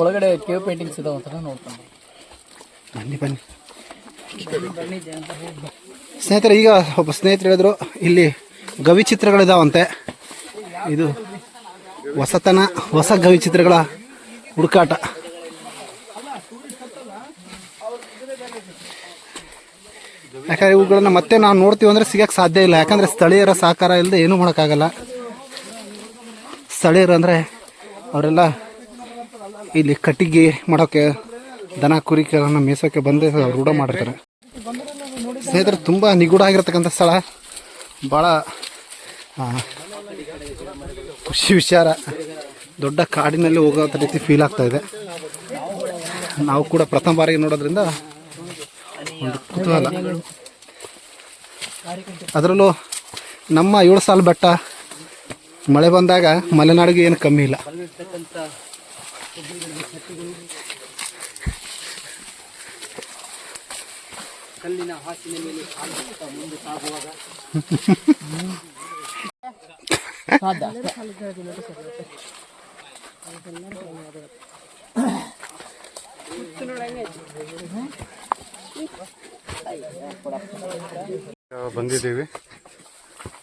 ಒಳಗಡೆ cave paintings ಇದಾವ ಅಂತ ನೋಡ್ಕೊಂಡು. ಬನ್ನಿ ಬನ್ನಿ. ಸ್ನೇಹಿತರೆ ಈಗ ಒಬ್ಬ ಸ್ನೇಹಿತರು ಹೇಳಿದ್ರು ಇಲ್ಲಿ ಗವಿ ಚಿತ್ರಗಳಿದಾವಂತೆ. ಇದು ಹೊಸತನ ಹೊಸ ಗವಿ ಚಿತ್ರಗಳ ಹುಡುಕಾಟ. ಯಾಕಂದ್ರೆ ಇವುಗಳನ್ನ ಮತ್ತೆ ನಾವು ನೋಡ್ತೀವಿ ಅಂದ್ರೆ ಸಿಗಕ್ಕೆ ಸಾಧ್ಯ ಇಲ್ಲ. ಯಾಕಂದ್ರೆ ಸ್ಥಳೀಯರ ಸಹಕಾರ ಇಲ್ಲದೆ ಏನೂ ಮಾಡೋಕ್ಕಾಗಲ್ಲ. ಸ್ಥಳೀಯರು ಅಂದರೆ ಅವರೆಲ್ಲ ಇಲ್ಲಿ ಕಟ್ಟಿಗೆ ಮಾಡೋಕೆ, ದನ ಕುರಿಗಳನ್ನು ಮೇಯ್ಸೋಕ್ಕೆ ಬಂದು ರೂಢ ಮಾಡಿರ್ತಾರೆ. ಸ್ನೇಹಿತರೆ, ತುಂಬ ನಿಗೂಢ ಆಗಿರತಕ್ಕಂಥ ಸ್ಥಳ. ಭಾಳ ಖುಷಿ ವಿಚಾರ. ದೊಡ್ಡ ಕಾಡಿನಲ್ಲಿ ಹೋಗೋ ರೀತಿ ಫೀಲ್ ಆಗ್ತಾ ಇದೆ. ನಾವು ಕೂಡ ಪ್ರಥಮ ಬಾರಿಗೆ ನೋಡೋದ್ರಿಂದ ಒಂದು ಕುತೂಹಲ. ಅದರಲ್ಲೂ ನಮ್ಮ ಏಳು ಸಾಲು ಬೆಟ್ಟ ಮಳೆ ಬಂದಾಗ ಮಲೆನಾಡಿಗೆ ಏನು ಕಮ್ಮಿ ಇಲ್ಲ. ಕಲ್ಲಿನ ಹಾಸಿನ ಮೇಲೆ ಸಾಗುತ್ತಾ ಮುಂದೆ ಸಾಗುವಾಗ. ಬಂದಿದ್ದೀವಿ.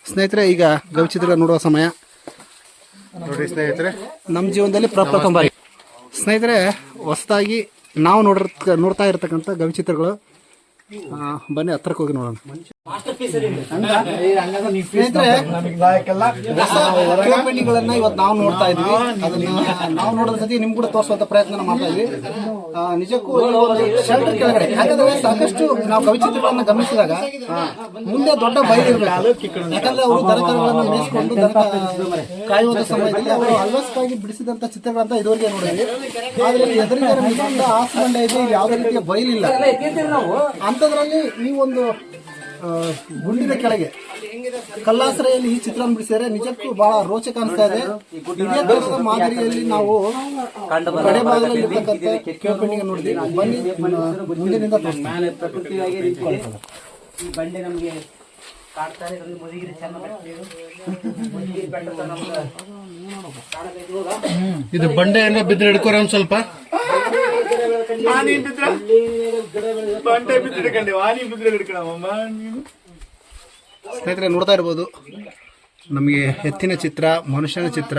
ಸ್ನೇಹಿತರೆ ಈಗ ಗವಿಚಿತ್ರ ನೋಡುವ ಸಮಯ. ನೋಡಿ ಸ್ನೇಹಿತರೆ. ನಮ್ಮ ಜೀವನದಲ್ಲಿ ಪ್ರಪ್ರಥಮ ಬಾರಿ. ಸ್ನೇಹಿತರೆ ಹೊಸದಾಗಿ ನಾವು ನೋಡಿರ್ತ ನೋಡ್ತಾ ಇರ್ತಕ್ಕಂಥ ಗವಿಚಿತ್ರಗಳು ಬನ್ನಿ ಹತ್ರಕ್ಕೆ ಹೋಗಿ ನೋಡೋಣ. ಕಿರುಪಣಿಗಳನ್ನ ಇವತ್ತು ನಾವು ನೋಡ್ತಾ ಇದ್ವಿ. ಅದನ್ನ ನಾವು ನೋಡಿದ ಸತಿ ನಿಮ್ಗೆ ಕೂಡ ತೋರಿಸುವಂತ ಪ್ರಯತ್ನ ಮಾಡ್ತಾ ಇದ್ವಿ. ನಿಜಕ್ಕೂ ಶೆಲ್ಟರ್ ಕೆಳಗಡೆ. ಯಾಕಂದ್ರೆ ಸಾಕಷ್ಟು ನಾವು ಕವಿಚಿತ್ರಗಳನ್ನ ಗಮನಿಸಿದಾಗ ಮುಂದೆ ದೊಡ್ಡ ಬಯಲು ಇರಬೇಕು. ಯಾಕಂದ್ರೆ ಅವರು ದನಕರುಗಳನ್ನ ಮೇಯಿಸ್ಕೊಂಡು ಕಾಯುವಂತ ಸಮಯದಲ್ಲಿ ಅವರು ಅಲ್ವಸ್ಕಾಗಿ ಬಿಡಿಸಿದಂತ ಚಿತ್ರಗಳಂತ ಇದುವರೆಗೆ ನೋಡಿದ್ವಿ. ಆದ್ರೆ ಎದುರಿಗೆ ಆಸೆ ಬಂಡೆ ಇದೆ ಯಾವ್ದೇ ರೀತಿಯ ಬಯಲಿಲ್ಲ ಅಂತದ್ರಲ್ಲಿ ಈ ಒಂದು ಗುಂಡಿನ ಕೆಳಗೆ. ಕಲ್ಲಾಸರೆಯಲ್ಲಿ ಈ ಚಿತ್ರ ಬಿಡಿಸಿದರೆ ನಿಜಕ್ಕೂ ಬಹಳ ರೋಚಕ ಅನಿಸ್ತಾ ಇದೆ. ಇದೇ ತರಹದ ಮಾದರಿಯಲ್ಲಿ ನಾವು ಕಡೆ ಭಾಗದಲ್ಲಿ ಇರ್ತಕ್ಕಂಥ ನೋಡಿದ್ವಿ ಬನ್ನಿ ಈ ಬಂಡೆ ಎಲ್ಲ ಬಿದ್ದರೆ ಹಿಡ್ಕೊರ ನಮ್ಗೆ ಕಾಣಬೇಕು ಬಂಡೆ ಸ್ನೇಹಿತರೆ ನೋಡ್ತಾ ಇರ್ಬೋದು. ನಮಗೆ ಎತ್ತಿನ ಚಿತ್ರ ಮನುಷ್ಯನ ಚಿತ್ರ.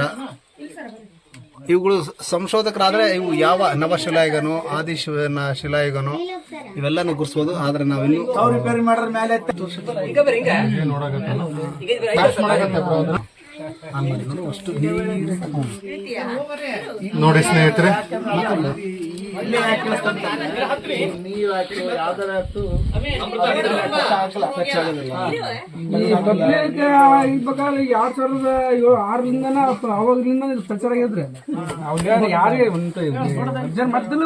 ಇವುಗಳು ಸಂಶೋಧಕರಾದರೆ ಇವು ಯಾವ ನವಶಿಲಾಯುಗನೋ ಆದಿಶಿವನ ಶಿಲಾಯುಗನೋ ಇವೆಲ್ಲನೂ ಗುರ್ಸ್ಬೋದು ಆದ್ರೆ ನಾವಿನ್ನು ಅಷ್ಟು ನೋಡಿ ಸ್ನೇಹಿತರೆ. ಇರ್ಬೇಕಾದ್ರೆ ಎರಡ್ ಸಾವಿರದ ಏಳು ಆರರಿಂದನ ಅವಾಗ್ಲಿಂದ ಪ್ರಚಾರ ಆಗಿದ್ರೆ? ಯಾರಿಗೆ ಅಂತ ಜನ ಮತ್ತಿಲ್ಲ